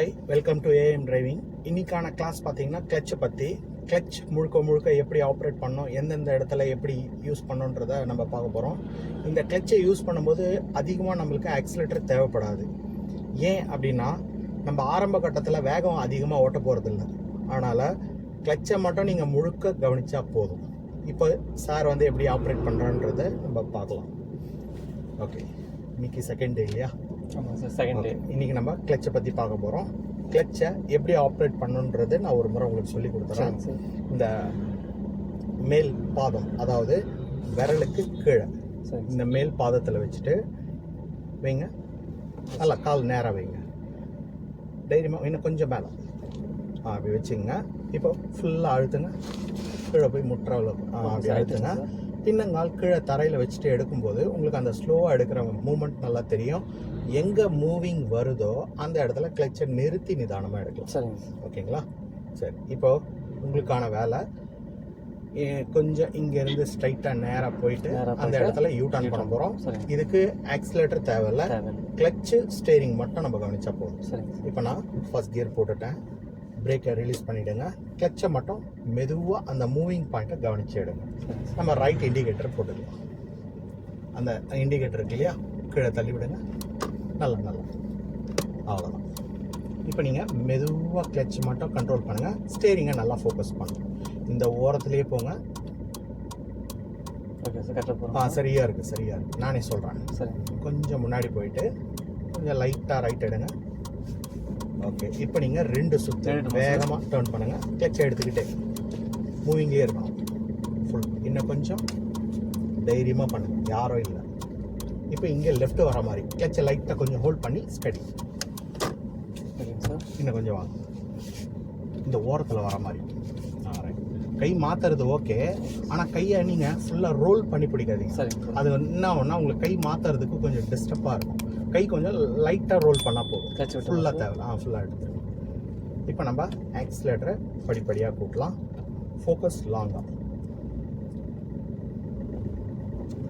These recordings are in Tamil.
Hi welcome to AM driving இன்றைக்கான கிளாஸ் பார்த்தீங்கன்னா கிளச்சை பற்றி கிளச் முழுக்க முழுக்க எப்படி ஆப்ரேட் பண்ணணும் எந்தெந்த இடத்துல எப்படி யூஸ் பண்ணணுன்றதை நம்ம பார்க்க போகிறோம் இந்த கிளச்சை யூஸ் பண்ணும்போது அதிகமாக நம்மளுக்கு ஆக்சிலேட்டர் தேவைப்படாது. ஏன் அப்படின்னா நம்ம ஆரம்ப கட்டத்தில் வேகம் அதிகமாக ஓட்ட போகிறதில்ல அதனால் கிளச்சை மட்டும் நீங்கள் முழுக்க கவனித்தா போதும். இப்போ சார் வந்து எப்படி ஆப்ரேட் பண்ணுறான்றதை நம்ம பார்க்கலாம். ஓகே இன்னைக்கு செகண்ட் டே இல்லையா? Second day. இன்னைக்கு நம்ம கிளச்சை பற்றி பார்க்க போகிறோம் கிளச்சை எப்படி ஆப்ரேட் பண்ணணுன்றது நான் ஒரு முறை உங்களுக்கு சொல்லி கொடுத்துறேன். இந்த மேல் பாதம் அதாவது விரலுக்கு கீழே. இந்த மேல் பாதத்தில் வச்சுட்டு வைங்க. நல்லா கால் நேராக வைங்க. தைரியமாக இன்னும் கொஞ்சம் மேலே. ஆ அப்படி வச்சுங்க இப்போ ஃபுல்லாக அழுத்துங்க. கீழே போய் ஆ அப்படி அழுத்துங்க. பின்னங்கால் கீழே தரையில் வச்சுட்டு எடுக்கும்போது உங்களுக்கு அந்த ஸ்லோவாக எடுக்கிற மூமெண்ட் நல்லா தெரியும். எங்கே மூவிங் வருதோ அந்த இடத்துல கிளச்சை நிறுத்தி நிதானமாக எடுக்கலாம். சரிங்க சார். ஓகேங்களா? சரி இப்போ உங்களுக்கான வேலை கொஞ்சம் இங்கேருந்து ஸ்ட்ரைட்டாக நேராக போயிட்டு அந்த இடத்துல யூ டர்ன் பண்ண போகிறோம் இதுக்கு ஆக்சிலேட்டர் தேவையில்ல. தேவை கிளச்சு ஸ்டேரிங் மட்டும் நம்ம கவனிச்சா போதும். இப்போ நான் ஃபர்ஸ்ட் கியர் போட்டுட்டேன். பிரேக்கை ரிலீஸ் பண்ணிவிடுங்க கிளச்சை மட்டும் மெதுவாக அந்த மூவிங் பாயிண்ட்டை கவனிச்சு எடுங்க. சார் நம்ம ரைட் இண்டிகேட்டர் போட்டுக்கலாம். அந்த இண்டிகேட்டர் இருக்கு இல்லையா? கீழே தள்ளி விடுங்க. நல்லா நல்லா. அவ்வளோதான் இப்போ நீங்கள் மெதுவாக கிளச் மட்டும் கண்ட்ரோல் பண்ணுங்கள் ஸ்டேரிங்கை நல்லா ஃபோக்கஸ் பண்ணுங்க. இந்த ஓரத்துலேயே போங்க. ஓகே சார் கரெக்டாக ஆ சரியாக இருக்குது சரியாக இருக்குது நானே சொல்கிறேன் சரிங்க. கொஞ்சம் முன்னாடி போயிட்டு கொஞ்சம் லைட்டாக ரைட் எடுங்க. ஓகே இப்போ நீங்கள் ரெண்டு சுற்று. வேகமாக டர்ன் பண்ணுங்கள் கிளச்சை எடுத்துக்கிட்டே. மூவிங்கே இருக்கணும் ஃபுல் இன்னும் கொஞ்சம் தைரியமாக பண்ணுங்க. யாரும் இல்லை. இப்போ இங்கே லெஃப்ட் வர மாதிரி. கிளச்சை லைட்டாக கொஞ்சம் ஹோல்ட் பண்ணி ஸ்டடி இன்னும் கொஞ்சம் வாங்க. இந்த ஓரத்தில் வர மாதிரி. கை மாற்றுறது ஓகே ஆனால் கையை நீங்கள் ஃபுல்லாக ரோல் பண்ணி பிடிக்காதீங்க. சார். அது என்ன ஆகும்னா உங்களுக்கு கை மாற்றுறதுக்கு கொஞ்சம் டிஸ்டர்பாக இருக்கும். கை கொஞ்சம் லைட்டாக ரோல் பண்ணால் போதும். ஃபுல்லாக தேவை. ஆ ஃபுல்லாக எடுத்து இப்போ நம்ம ஆக்சிலேட்டரை படிப்படியாக கூட்டலாம். ஃபோக்கஸ் லாங்காக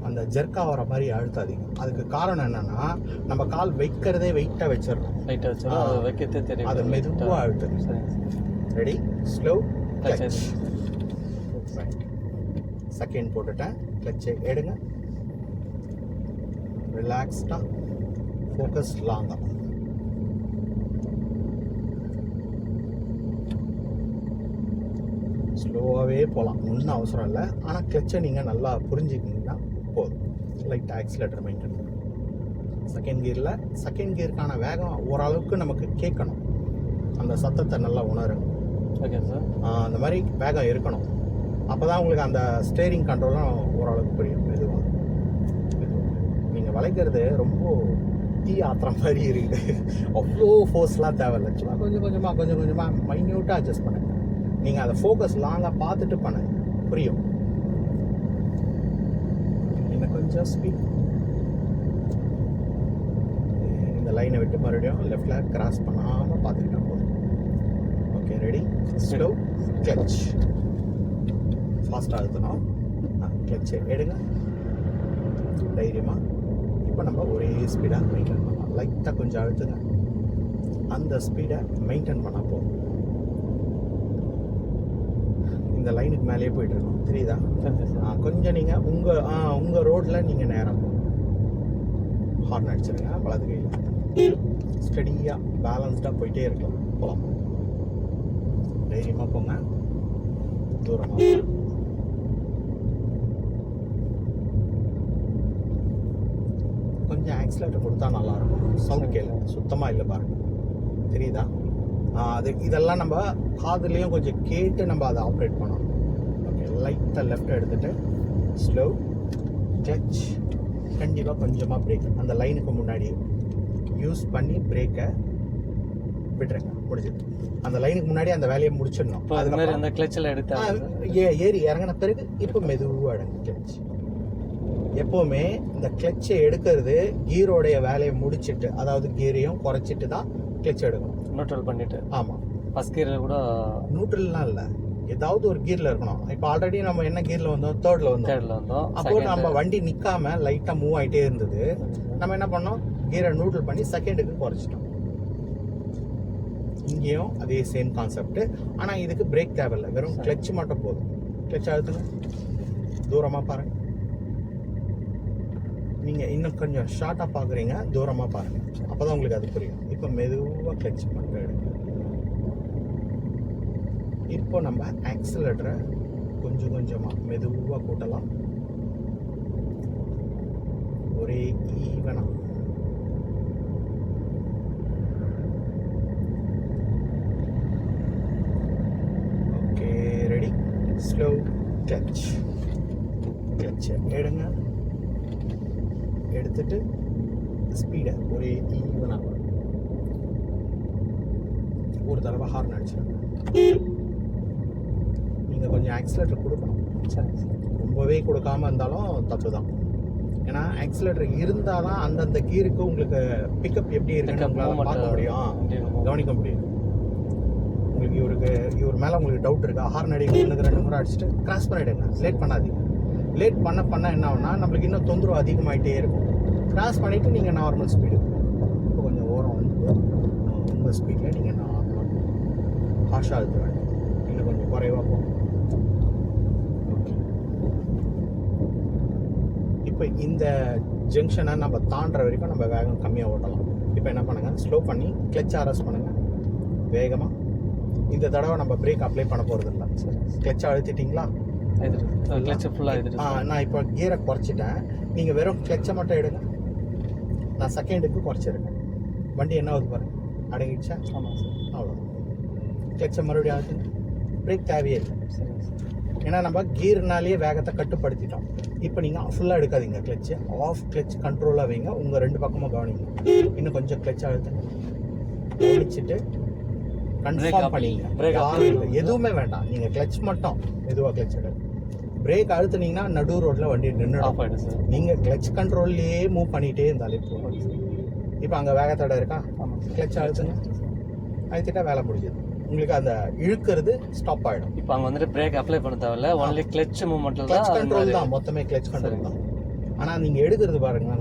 அந்த ஜெர்க் ஆகிற மாதிரி அழுத்தாதீங்க. அதுக்கு காரணம் என்னன்னா நம்ம கால் வைக்கிறதே வெயிட்டாக வச்சோம் ஆ. அது வைக்கிறதே தெரியும் அது மெதுவா அழுத்தணும். சரிங்க sir ready slow clutch second போட்டுட்டேன். கிளச்சை எடுங்க. ரிலாக்ஸ்டாக ஃபோக்கஸ் லாங்காக ஸ்லோவாகவே போகலாம் ஒன்றும் அவசரம் இல்லை ஆனால் கிளச்சை நீங்கள் நல்லா புரிஞ்சுக்கிங்கன்னா போதும் லைட் ஆக்சிலேட்டர் மெயின்டைன் செகண்ட் கியரில் செகண்ட் கியருக்கான வேகம் ஓரளவுக்கு நமக்கு கேட்கணும் அந்த சத்தத்தை நல்லா உணருங்க ஓகே சார் அந்த மாதிரி வேகம் இருக்கணும் அப்போ தான் உங்களுக்கு அந்த ஸ்டேரிங் கண்ட்ரோலும் ஓரளவுக்கு புரியும் மெதுவாக நீங்கள் வளைக்கிறது ரொம்ப தீ ஆத்துற மாதிரி இருக்குது. அவ்வளோ ஃபோர்ஸ்லாம் தேவையில்ல சும்மா கொஞ்சம் கொஞ்சமாக கொஞ்சம் கொஞ்சமாக மைன்யூட்டாக அட்ஜஸ்ட் பண்ணுங்க நீங்கள் அதை ஃபோக்கஸ் லாங்காக பார்த்துட்டு பண்ணுங்க புரியும்? இன்னும் கொஞ்சம் ஸ்பீட் இந்த லைனை விட்டு மறுபடியும் லெஃப்டில் கிராஸ் பண்ணாமல் பார்த்துக்கிட்டா போதும். ஓகே ரெடி ஸ்லோ கிளச் ஃபாஸ்ட்டாக அழுத்தணும். கிளச் எடுங்க. தைரியமாக இப்போ நம்ம ஒரே ஸ்பீடாக மெயின்டைன் பண்ணலாம். லைட்டாக கொஞ்சம் அழுத்துங்க. அந்த ஸ்பீடை மெயின்டைன் பண்ணால் போதும். இந்த லைனுக்கு மேலேயே போயிட்டு இருக்கோம் தெரியுதா? ஆ, சார். கொஞ்சம் நீங்கள் உங்கள் உங்கள் ரோட்டில் நீங்கள் நேரம் ஹார்ன் அடிச்சிருங்க வலது கையில் ஸ்டடியாக பேலன்ஸ்டாக போயிட்டே இருக்கலாம். போகலாம் தைரியமாக போங்க. தூரமாக போங்க. கொஞ்சம் ஆக்சிலேட்டர் கொடுத்தா நல்லா இருக்கும் சவுண்ட் கேளு. சுத்தமாக இல்லை பாருங்க. தெரியுதா? அது இதெல்லாம் நம்ம காதுலேயும் கொஞ்சம் கேட்டு நம்ம அதை ஆப்ரேட் பண்ணணும். ஓகே லைட்டாக லெஃப்ட் எடுத்துட்டு ஸ்லோ கிளச் கண்டிப்பாக கொஞ்சமாக பிரேக் அந்த லைனுக்கு முன்னாடி யூஸ் பண்ணி பிரேக்கை விட்டுருங்க. முடிஞ்சது. அந்த லைனுக்கு முன்னாடி அந்த வேலையை முடிச்சிடணும். அது மாதிரி அந்த கிளச்சில் எடுத்தா ஏ- ஏறி இறங்கின பிறகு இப்போ மெதுவாக எடுங்க கிளச் எப்போவுமே இந்த கிளச்சை எடுக்கிறது கீரோடைய வேலையை முடிச்சிட்டு அதாவது கீரையும் குறைச்சிட்டு தான் கிளச் எடுக்கணும். நியூட்ரல் பண்ணிட்டு. ஆமாம் ஃபஸ்ட் கியரில் கூட நியூட்ரல்லாம் இல்லை. ஏதாவது ஒரு கீரில் இருக்கணும். இப்போ ஆல்ரெடி நம்ம என்ன கீரில் வந்தோம்? தேர்டில் வந்தோம். தேர்டில் வந்தோம். அப்போ நம்ம வண்டி நிற்காம லைட்டாக மூவ் ஆகிட்டே இருந்தது. நம்ம என்ன பண்ணோம்? கீரை நியூட்ரல் பண்ணி செகண்டுக்கு குறைச்சிட்டோம். இங்கேயும் அதே சேம் கான்செப்ட் ஆனால் இதுக்கு பிரேக் தேவையில்லை. வெறும். கிளச் மட்டும் போதும். கிளச் அழுத்துங்க தூரமாக பாருங்க. நீங்கள் இன்னும் கொஞ்சம் ஷார்ட்டாக பார்க்குறீங்க தூரமாக பாருங்க. அப்போ தான் உங்களுக்கு அது புரியும். இப்போ மெதுவாக கிளச் பண்ணுற எடுங்க. இப்போ நம்ம ஆக்சிலேட்டரை கொஞ்சம் கொஞ்சமாக மெதுவாக கூட்டலாம். ஒரே ஈவனாக ஓகே ரெடி ஸ்லோ கிளச் கிளச்சை எடுங்க. எடுத்துட்டு ஸ்பீடை ஒரே ஈவனாக ஒரு தடவை ஹார்ன் அடிச்சிருங்க. நீங்கள் கொஞ்சம் ஆக்சிலேட்டர் கொடுக்கணும். ரொம்பவே கொடுக்காம இருந்தாலும் தப்பு தான் ஏன்னா ஆக்சிலேட்டர் இருந்தால் தான் அந்தந்த கீருக்கு உங்களுக்கு பிக்கப் எப்படி இருக்குன்னு பார்க்க முடியும். கவனிக்க முடியும். உங்களுக்கு இவருக்கு இவர் மேலே உங்களுக்கு டவுட் இருக்கா? ஹார்ன் அடி ஒன்றுக்கு ரெண்டு முறை அடிச்சுட்டு கிராஸ் பண்ணிவிடுங்க லேட் பண்ணாதீங்க. லேட் பண்ண பண்ண என்ன ஆகுனா நம்மளுக்கு இன்னும் தொந்தரவு அதிகமாகிட்டே இருக்கும். கிராஸ் பண்ணிவிட்டு நீங்கள் நார்மல் ஸ்பீடு இப்போ கொஞ்சம் ஓரம் வந்து ரொம்ப ஸ்பீடில் நீங்கள் நார்மல் ஹாஷாக எடுத்து வேண்டும். இன்னும் கொஞ்சம் குறைவாக போகும் ஓகே இப்போ இந்த ஜங்ஷனை நம்ம தாண்டுற வரைக்கும் நம்ம வேகம் கம்மியாக ஓட்டலாம். இப்போ என்ன பண்ணுங்கள் ஸ்லோ பண்ணி கிளச் அரெஸ்ட் பண்ணுங்கள் வேகமாக இந்த தடவை நம்ம பிரேக் அப்ளை பண்ண போகிறது இல்லை சரிங்க கிளச் அழுத்திட்டீங்களா? ஆ, நான் இப்போ கியரை குறைச்சிட்டேன். நீங்கள் வெறும் கிளச்சை மட்டும் எடுங்க. நான் செகண்டுக்கு குறைச்சிருக்கேன். வண்டி என்ன ஆகுது பாருங்க. அடங்கிடுச்சா? ஆமாம் சார் அவ்வளோதான் கிளச்சை மறுபடியும் அழுத்துங்க பிரேக் தேவையே இல்லை. ஏன்னா நம்ம கீர்னாலேயே வேகத்தை கட்டுப்படுத்திட்டோம். இப்போ நீங்கள் ஃபுல்லாக எடுக்காதீங்க கிளச்சு. ஆஃப் கிளச் கண்ட்ரோலாக வைங்க. உங்கள் ரெண்டு பக்கமும் கவனிங்க. இன்னும் கொஞ்சம் கிளச் அழுத்துங்க. கவனிச்சுட்டு கன்ஃபார்ம் பண்ணிங்க எதுவுமே வேண்டாம். நீங்கள் கிளச் மட்டும் மெதுவாக கிளச் எடு. பிரேக் அழுத்துனீங்கன்னா நடு ரோட்டில் வண்டி நின்றுடும் ஆஃப் ஆகிடும் சார் நீங்கள் கிளச் கண்ட்ரோல்லையே மூவ் பண்ணிகிட்டே இருந்தாலே போதும். இப்போ அங்கே வேகத்தடை இருக்கா? Clutch அழுத்துங்க. அழுத்திட்டா வேலை முடிஞ்சது. உங்களுக்கு அந்த இழுக்கிறது ஸ்டாப் ஆகிடும் இப்போ அங்கே வந்துட்டு பிரேக் அப்ளை பண்ண தேவையில்ல. ஒன்லி கிளச் மூமெண்ட்டில் தான் கிளச் கண்ட்ரோல் தான். மொத்தமே கிளச் கண்ட்ரோல். தான். ஆனால் நீங்கள் எடுக்கிறது பாருங்க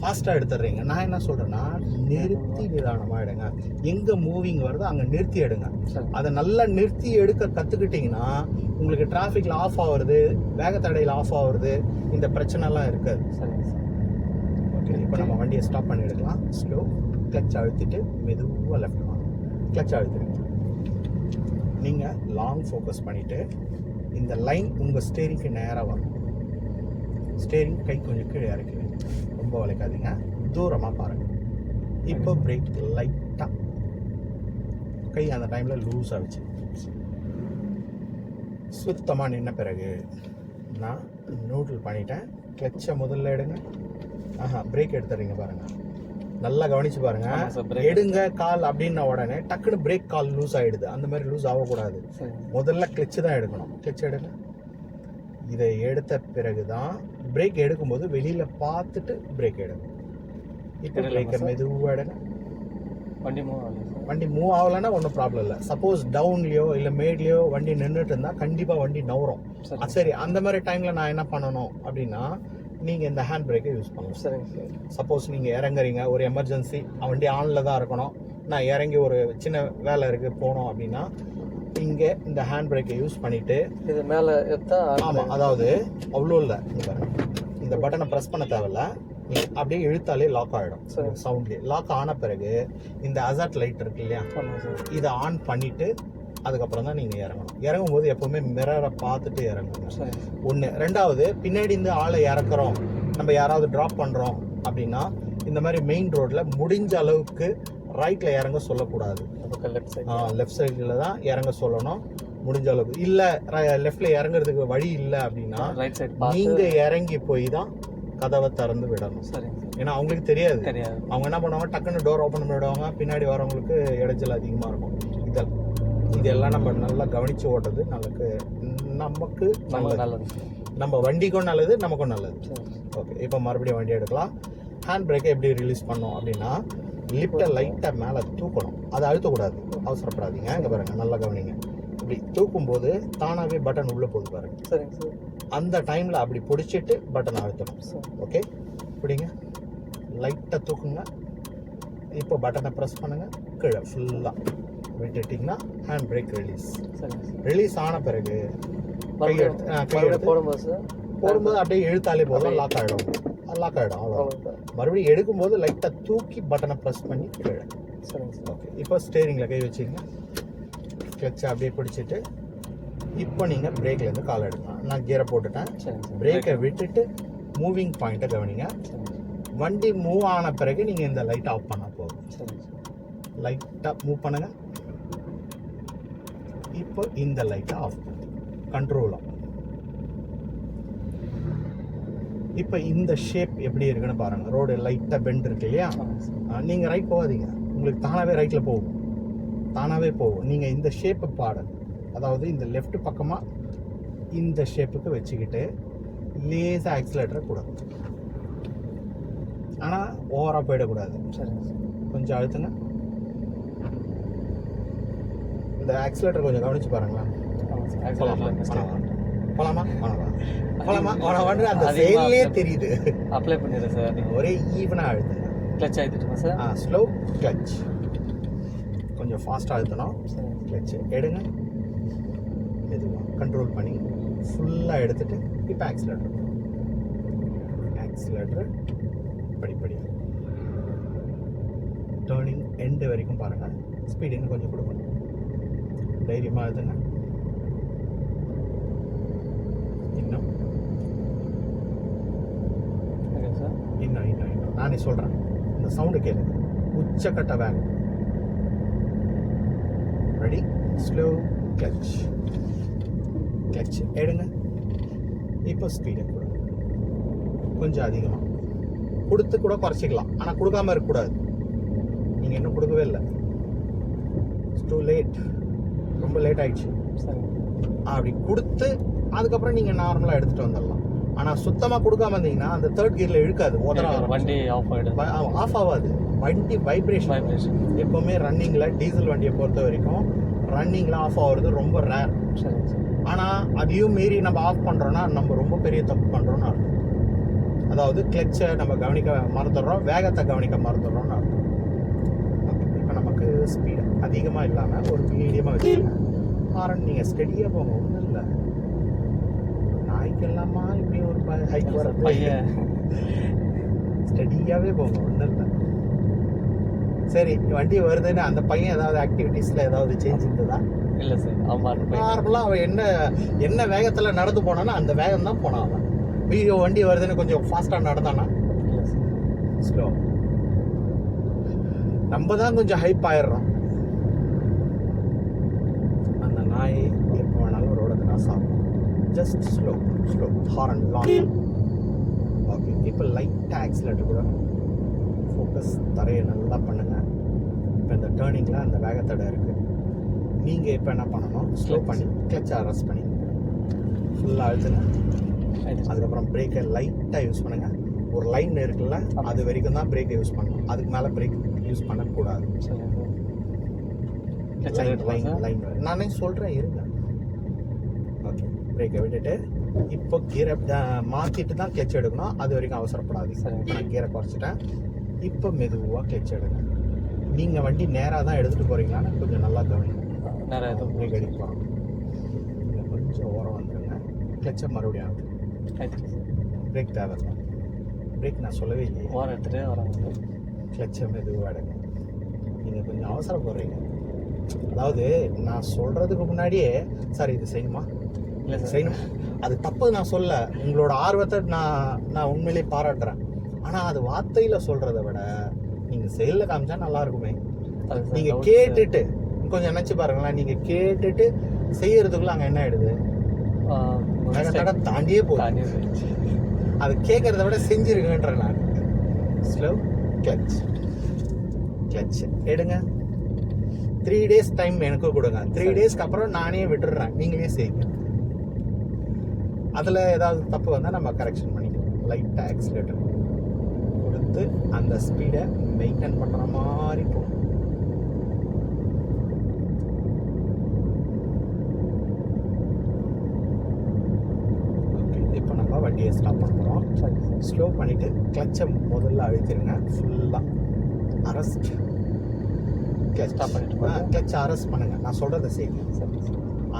ஃபாஸ்ட்டாக எடுத்துடுறீங்க. நான் என்ன சொல்கிறேன்னா நிறுத்தி நிதானமாக எடுங்க. எங்கே மூவிங் வருதோ அங்கே நிறுத்தி எடுங்க. அதை நல்லா நிறுத்தி எடுக்க கற்றுக்கிட்டிங்கன்னா உங்களுக்கு டிராஃபிக்கில் ஆஃப் ஆகுறது வேகத்தடையில் ஆஃப் ஆகுறது இந்த பிரச்சனைலாம் இருக்காது. ஓகே இப்போ நம்ம வண்டியை ஸ்டாப் பண்ணி எடுக்கலாம். ஸ்லோ கிளச் அழுத்திட்டு மெதுவாக லெஃப்ட் வாங்க. கிளச் அழுத்துருங்க நீங்கள் லாங் ஃபோக்கஸ் பண்ணிவிட்டு இந்த லைன் உங்கள் ஸ்டேரிங்க்கு நேராக வரும். ஸ்டேரிங் கை கொஞ்சம் கீழே இறக்கி வைங்க. ரொம்ப வளைக்காதீங்க தூரமாக பாருங்கள் இப்போ பிரேக் லைட்டாக கை அந்த டைமில் லூஸாக வச்சு. சுத்தமாக நின்ன பிறகு நான் நூட்ரல் பண்ணிட்டேன். கிளச்சை முதல்ல எடுங்க. ஆஹா பிரேக் எடுத்துறீங்க பாருங்க. நல்லா கவனிச்சு பாருங்க. எடுங்க கால் அப்படின்ன உடனே டக்குன்னு பிரேக் கால் லூஸ் ஆயிடுது. அந்த மாதிரி லூஸ் ஆகக்கூடாது. முதல்ல கிளச்சு தான் எடுக்கணும். கிளச் எடுங்க. இதை எடுத்த பிறகு தான் பிரேக் எடுக்கும்போது வெளியில பார்த்துட்டு பிரேக் எடுங்க இப்போ பிரேக்கை? மெதுவாக வண்டி மூவ் ஆகல சார் வண்டி மூவ் ஆகலைன்னா ஒன்றும் ப்ராப்ளம் இல்லை. சப்போஸ் டவுன்லேயோ இல்லை மேட்லேயோ வண்டி நின்றுட்டு இருந்தால் கண்டிப்பாக வண்டி நவரும். சரி அந்த மாதிரி டைமில் நான் என்ன பண்ணணும் அப்படின்னா நீங்கள் இந்த ஹேண்ட் பிரேக்கை யூஸ் சரிங்க சார் சப்போஸ் நீங்கள் இறங்குறீங்க ஒரு எமர்ஜென்சி வண்டி ஆனில் தான் இருக்கணும். நான் இறங்கி ஒரு சின்ன வேலை இருக்குது போகணும் அப்படின்னா இங்கே இந்த ஹேண்ட் பிரேக்கை யூஸ் பண்ணிவிட்டு இது மேலே எடுத்தா ஆமாம் அதாவது அவ்வளோ இல்லை. இந்த பட்டனை ப்ரெஸ் பண்ண தேவையில்ல. அப்படியே இழுத்தாலே லாக் ஆகிடும் சரி. சவுண்ட்லேயே லாக் ஆன பிறகு இந்த அசாட் லைட் இருக்கு இல்லையா? இதை ஆன் பண்ணிவிட்டு அதுக்கப்புறம் தான் நீங்கள் இறங்கணும். இறங்கும் போது எப்போவுமே மிரரை பார்த்துட்டு சார். ஒன்று ரெண்டாவது பின்னாடி இருந்து ஆளை இறக்குறோம். நம்ம யாராவது ட்ராப் பண்ணுறோம் அப்படின்னா இந்த மாதிரி மெயின் ரோட்டில் முடிஞ்ச அளவுக்கு ரைட்டில் இறங்க சொல்லக்கூடாது. லெஃப்ட் சைடு லெஃப்ட் சைடில் தான் இறங்க சொல்லணும். முடிஞ்ச அளவுக்கு. இல்லை லெஃப்டில் இறங்குறதுக்கு வழி இல்லை அப்படின்னா நீங்கள் இறங்கி போய் தான் கதவை திறந்து விடணும். ஏன்னா அவங்களுக்கு தெரியாது. தெரியாது. அவங்க என்ன பண்ணுவாங்க? டக்குன்னு டோர் ஓப்பன் பண்ணிவிடுவாங்க பின்னாடி வரவங்களுக்கு இடைஞ்சல் அதிகமாக இருக்கும். இதெல்லாம் இதெல்லாம் நம்ம நல்லா கவனித்து ஓட்டுறது நமக்கு நமக்கு நல்லது. நம்ம வண்டிக்கும் நல்லது நமக்கும் நல்லது. ஓகே இப்போ மறுபடியும் வண்டி எடுக்கலாம். ஹேண்ட் பிரேக்கை எப்படி ரிலீஸ் பண்ணோம் அப்படின்னா லிஃப்ட்டை லைட்டாக மேலே தூக்கணும். அதை அழுத்தக்கூடாது. அவசரப்படாதீங்க. இங்கே பாருங்க நல்லா கவனிங்க. இப்படி தூக்கும்போது தானாகவே பட்டன் உள்ளே போகுது பாருங்க. சரிங்க சார். அந்த டைமில் அப்படி பிடிச்சிட்டு பட்டனை அழுத்தணும். சார். ஓகே பிடிங்க. லைட்டாக தூக்குங்க. இப்போ பட்டனை ப்ரெஸ் பண்ணுங்க. கீழே ஃபுல்லாக விட்டுட்டிங்கன்னா ஹேண்ட் பிரேக் ரிலீஸ் ரிலீஸ் ஆன பிறகு போடும்போது அப்படியே இழுத்தாலே போதும். லாக் ஆகிடும் லாக் ஆகிடும் அவ்வளோ மறுபடியும் எடுக்கும்போது லைட்டாக தூக்கி பட்டனை ப்ரெஸ் பண்ணி கீழே சரிங்க சார். ஓகே இப்போ ஸ்டேரிங்கில் கை வச்சிங்க கிளச்சை அப்படியே பிடிச்சிட்டு இப்போ நீங்கள் பிரேக்லேருந்து கால் எடுக்கலாம். நான் கியரை போட்டுட்டேன். சரிங்க பிரேக்கை விட்டுட்டு மூவிங் பாயிண்ட்டை கவனிங்க. வண்டி மூவ் ஆன பிறகு நீங்கள் இந்த லைட் ஆஃப் பண்ண போதும். லைட்டாக மூவ் பண்ணுங்க. இப்போ இந்த லைட்டை ஆஃப் கண்ட்ரோலாக இப்போ இந்த ஷேப் எப்படி இருக்குன்னு பாருங்கள் ரோடு லைட்டாக பெண்ட் இருக்கு இல்லையா? நீங்கள் ரைட் போகாதீங்க. உங்களுக்கு தானாகவே ரைட்டில் போகும். தானாகவே போகும். நீங்கள் இந்த ஷேப்பை பாடு. அதாவது இந்த லெஃப்ட் பக்கமாக இந்த ஷேப்புக்கு வச்சுக்கிட்டு லேசாக ஆக்சிலேட்டரை கூடாது ஆனால் ஓவராக போயிடக்கூடாது. சார் கொஞ்சம் அழுத்துங்க. இந்த ஆக்சிலேட்டர் கொஞ்சம் கவனிச்சு பாருங்களேன். போலாமா? போலாமா போலாமா? போலாமா போலாமான்னு அந்த அதிகமா செயலே apply- தெரியுது. அப்ளை பண்ணிடுறேன் சார். நீங்கள் ஒரே ஈவனாக அழுத்துங்க. கிளச் ஆகிட்டுமா சார்? ஆ ஸ்லோ கிளச் கொஞ்சம் ஃபாஸ்ட்டாக அழுத்தணும். கிளச் எடுங்க. மெதுவாக கண்ட்ரோல் பண்ணி ஃபுல்லாக எடுத்துட்டு இப்போ ஆக்சிலேட்டர் ஆக்சிலேட்டர் படிப்படி டேர்னிங் எண்டு வரைக்கும் பாருங்கள் ஸ்பீடு இன்னும் கொஞ்சம் கொடுக்கணும். தைரியமாக எழுதுங்க இன்னும். சார் இன்னும் இன்னும் இன்னும். நானே சொல்கிறேன் இந்த சவுண்டு கேளுங்க உச்சக்கட்ட வேகம். ரெடி ஸ்லோ கிளச் கிளச் எடுங்க. இப்போ ஸ்பீடை கூட. கொஞ்சம் அதிகமாக கொடுத்து கூட குறைச்சிக்கலாம். ஆனால் கொடுக்காம இருக்கக்கூடாது. நீங்கள் இன்னும் கொடுக்கவே இல்லை. டூ லேட் ரொம்ப லேட் சரிங்க அப்படி கொடுத்து அதுக்கப்புறம் நீங்கள் நார்மலாக எடுத்துகிட்டு வந்துடலாம். ஆனால் சுத்தமாக கொடுக்காம இருந்தீங்கன்னா அந்த தேர்ட் கியரில் இழுக்காது. ஆரம்பிச்சிடும். வண்டி ஆஃப் ஆகிடுது ஆஃப் ஆகாது. வண்டி வைப்ரேஷன் வைப்ரேஷன் எப்போவுமே ரன்னிங்கில் டீசல் வண்டியை பொறுத்த வரைக்கும் ரன்னிங்கில் ஆஃப் ஆகுறது ரொம்ப ரேர் சார் ஆனால் அதையும் மீறி நம்ம ஆஃப் பண்ணுறோன்னா நம்ம ரொம்ப பெரிய தப்பு பண்ணுறோன்னு அர்த்தம். அதாவது கிளச்சை நம்ம கவனிக்க மறந்துடுறோம் வேகத்தை கவனிக்க மறந்துடுறோம்னு அர்த்தம். இப்போ நமக்கு ஸ்பீடு அதிகமாக இல்லாமல் ஒரு மீடியமாக வச்சுக்கோங்க. ஹாரன் நீங்கள் ஸ்டெடியாக போங்க ஒன்றும் இல்லை. நாய்க்கெல்லாமா இப்படி ஒரு ஹைக் வர்றது பையன். ஸ்டடியாகவே போகும் ஒன்றும் இல்லை. சரி வண்டி வருதுன்னு அந்த பையன் ஏதாவது ஆக்டிவிட்டீஸில் ஏதாவது சேஞ்ச் இருந்ததா? இல்லை சார் ஆமாம் நார்மலாக அவன் என்ன என்ன வேகத்தில் நடந்து போனானோ அந்த வேகம் தான் போனான் அவன். வீடியோ வண்டி வருதுன்னு கொஞ்சம் ஃபாஸ்ட்டாக நடந்தானா? இல்லை சார். ஸ்லோ நம்ம தான் கொஞ்சம் ஹைப் ஆயிடுறோம். அந்த நாய் எப்போ வேணாலும் ரோட கிராஸ் ஆகும். Just slow slow horn long okay இப்போ லைட்டாக ஆக்சிலேட்டர் கூட ஃபோக்கஸ் தரையை நல்லா பண்ணுங்க. இப்போ இந்த டேர்னிங்கில் அந்த வேகத்தடை இருக்குது நீங்கள் இப்போ என்ன பண்ணணும்? ஸ்லோ பண்ணி கிளச்சை அரெஸ்ட் பண்ணி. ஃபுல்லாக அழுத்துங்க. அதுக்கப்புறம் பிரேக்கை லைட்டாக யூஸ் பண்ணுங்க. ஒரு லைன் இருக்குல்ல அது வரைக்கும் தான் பிரேக்கை யூஸ் பண்ணணும். அதுக்கு மேலே பிரேக் யூஸ் பண்ணக்கூடாது. லைன் லைன் நானே சொல்கிறேன் இருங்க. பிரேக்கை விட்டுட்டு இப்போ கீரை மாற்றிட்டு தான் கிளச் எடுக்கணும். அது வரைக்கும் அவசரப்படாது. இப்போ நான் கீரை குறைச்சிட்டேன். இப்போ மெதுவாக கிளச் எடுங்க. நீங்கள் வண்டி நேராக தான் எடுத்துகிட்டு போகிறீங்களான்னு கொஞ்சம் நல்லா கவனிங்க. நிறைய இது பிரேக் அடிக்க போகிறோம் கொஞ்சம் ஓரம் வந்துருங்க. கிளச்சை மறுபடியும் சார் பிரேக் தேவையில்லை பிரேக் நான் சொல்லவே இல்லையே. ஓரம் எடுத்துகிட்டே வராங்க சார் கிளச்சை மெதுவாக எடுங்க. நீங்கள் கொஞ்சம் அவசரப்படுறீங்க. அதாவது நான் சொல்கிறதுக்கு முன்னாடியே சார் இது செய்யணுமா? இல்லை செய்யணும். அது தப்பு நான் சொல்ல உங்களோட ஆர்வத்தை நான் நான் உண்மையிலேயே பாராட்டுறேன். ஆனால் அது வார்த்தையில் சொல்கிறத விட நீங்கள் செயலில் காமிச்சா நல்லா இருக்குமே. நீங்கள் கேட்டுட்டு கொஞ்சம் நினச்சி பாருங்களேன் நீங்கள் கேட்டுட்டு செய்யறதுக்குள்ள அங்கே என்ன ஆயிடுது? சார். ஆ, ஒரு வேகத்தடை step தாண்டியே போகுது. அது கேட்கறத விட செஞ்சிருக்கேன்ற நான். ஸ்லோ கிளச் கிளச் எடுங்க. த்ரீ டேஸ் டைம் எனக்கு கொடுங்க. த்ரீ. டேஸ்க்கு அப்புறம் நானே விட்டுடுறேன் நீங்களே செய்யுங்க. அதில் ஏதாவது தப்பு வந்தால் நம்ம கரெக்ஷன் பண்ணிக்கலாம். லைட்டாக ஆக்சிலேட்டர் கொடுத்து அந்த ஸ்பீடை மெயின்டைன் பண்ணுற மாதிரி போகும். ஓகே இப்போ நம்ம வண்டியை ஸ்டாப் பண்ண போகிறோம் சரி சார் ஸ்லோ பண்ணிவிட்டு கிளச்சை முதல்ல அழுத்திருங்க. ஃபுல்லாக அரஸ்ட் கிளச் Stop பண்ணிட்டு போங்க. கிளச் அரெஸ்ட் பண்ணுங்க. நான் செய்யுங்க. சரி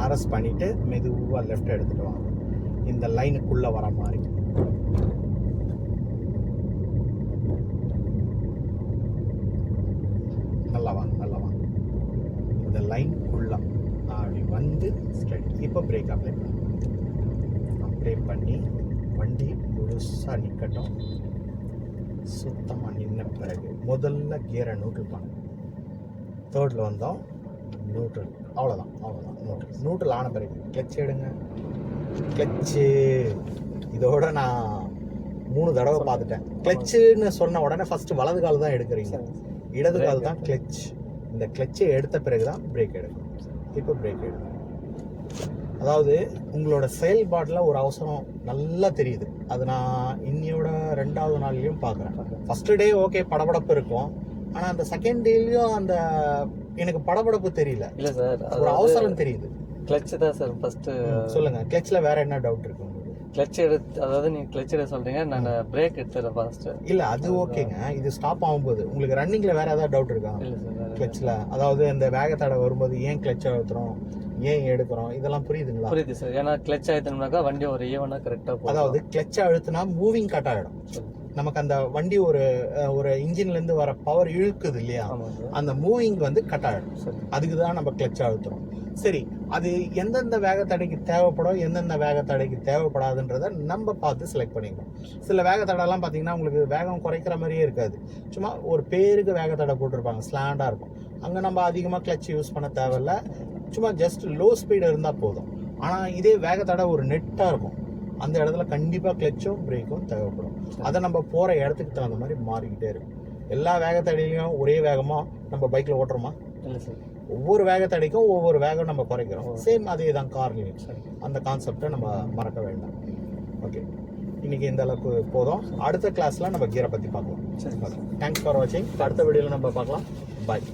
அரெஸ்ட் பண்ணிட்டு மெதுவாக லெஃப்ட் எடுத்துட்டு வாங்க. இந்த லைனுக்குள்ளே வர மாதிரி. நல்லா வாங்க நல்லா வாங்க இந்த லைனுக்குள்ள அப்படி வந்து ஸ்ட்ரைட் இப்போ பிரேக் அப்ளை பண்ணுங்க அப்ளை பண்ணி வண்டி முழுசாக நிற்கட்டும் சுத்தமாக நின்ன பிறகு முதல்ல கியரை நியூட்ரல் பண்ணுங்க தேர்டில் வந்தோம் நியூட்ரல் அவ்வளோதான் அவ்வளோதான் நியூட்ரல் நியூட்ரல் ஆன பிறகு கிளச் எடுங்க. கிளச்சு இதோட நான் மூணு தடவை பார்த்துட்டேன். கிளச்சுன்னு சொன்ன உடனே ஃபர்ஸ்ட் வலது கால் தான் எடுக்கிறீங்க. சரி இடது கால் தான் கிளச் இந்த கிளச்சை எடுத்த பிறகு தான் பிரேக் எடுக்கணும் இப்போ பிரேக் எடுக்கணும் அதாவது உங்களோட செயல்பாட்டில் ஒரு அவசரம் நல்லா தெரியுது. அது நான் இன்னையோட ரெண்டாவது நாள்லையும் பார்க்குறேன். ஃபர்ஸ்ட் டே ஓகே படபடப்பு இருக்கும். ஆனால் அந்த செகண்ட் டேலையும் அந்த எனக்கு படபடப்பு தெரியல. இல்ல சார் ஒரு அவசரம் தெரியுது. கிளச் தான் சார் ஃபர்ஸ்ட் ம், சொல்லுங்க. கிளச்ல வேற என்ன டவுட் இருக்கு உங்களுக்கு? கிளச் எடுத்து அதாவது நீங்க கிளச் எடுக்க சொல்றீங்க நான் பிரேக் எடுத்துறேன் ஃபர்ஸ்ட் இல்ல அது ஓகேங்க. இது ஸ்டாப் ஆகும்போது. உங்களுக்கு ரன்னிங்ல வேற ஏதாவது டவுட் இருக்கா? இல்ல சார் வேற கிளச்ல அதாவது இந்த வேகத்தடை வரும்போது ஏன் கிளச் அழுத்துறோம்? ஏன் எடுக்கிறோம்? இதெல்லாம் புரியுதுங்களா? புரியுது சார் ஏன்னா கிளச் ஆயிட்டோம்னாக்கா வண்டி ஒரு ஈவனா கரெக்டா போகும். அதாவது கிளச் அழுத்தினா மூவிங் கட் ஆகிடும். நமக்கு அந்த வண்டி ஒரு ஒரு இன்ஜின்ல இருந்து வர பவர் இழுக்குது இல்லையா? அந்த மூவிங் வந்து கட் ஆகிடும் அதுக்கு தான் நம்ம கிளச் அழுத்துறோம். சரி அது எந்தெந்த வேகத்தடைக்கு தேவைப்படும் எந்தெந்த வேகத்தடைக்கு தேவைப்படாதுன்றத நம்ம பார்த்து செலக்ட் பண்ணிக்கணும். சில வேகத்தடைலாம் பார்த்தீங்கன்னா உங்களுக்கு வேகம் குறைக்கிற மாதிரியே இருக்காது. சும்மா ஒரு பேருக்கு வேகத்தடை போட்டிருப்பாங்க ஸ்லாண்டாக இருக்கும். அங்கே நம்ம அதிகமாக கிளச் யூஸ் பண்ண தேவையில்ல. சும்மா ஜஸ்ட் லோ ஸ்பீடு இருந்தால் போதும். ஆனால் இதே வேகத்தடை ஒரு நெட்டாக இருக்கும். அந்த இடத்துல கண்டிப்பாக கிளச்சும் பிரேக்கும் தேவைப்படும். அதை நம்ம போகிற இடத்துக்கு தகுந்த மாதிரி மாறிக்கிட்டே இருக்கும். எல்லா வேகத்தடையிலையும் ஒரே வேகமாக நம்ம பைக்கில் ஓட்டுறோமா? இல்லை சார் ஒவ்வொரு வேகத்தடைக்கும் ஒவ்வொரு வேகம் நம்ம குறைக்கிறோம். சேம் அதே தான் கார்லையும் அந்த கான்செப்டை நம்ம மறக்க வேண்டாம். ஓகே இன்னைக்கு இந்த அளவுக்கு போதும். அடுத்த கிளாஸ்ல நம்ம கியரை பற்றி பார்க்கலாம். சரி. தேங்க்ஸ் ஃபார் வாட்சிங் அடுத்த வீடியோவில் நம்ம பார்க்கலாம். பாய்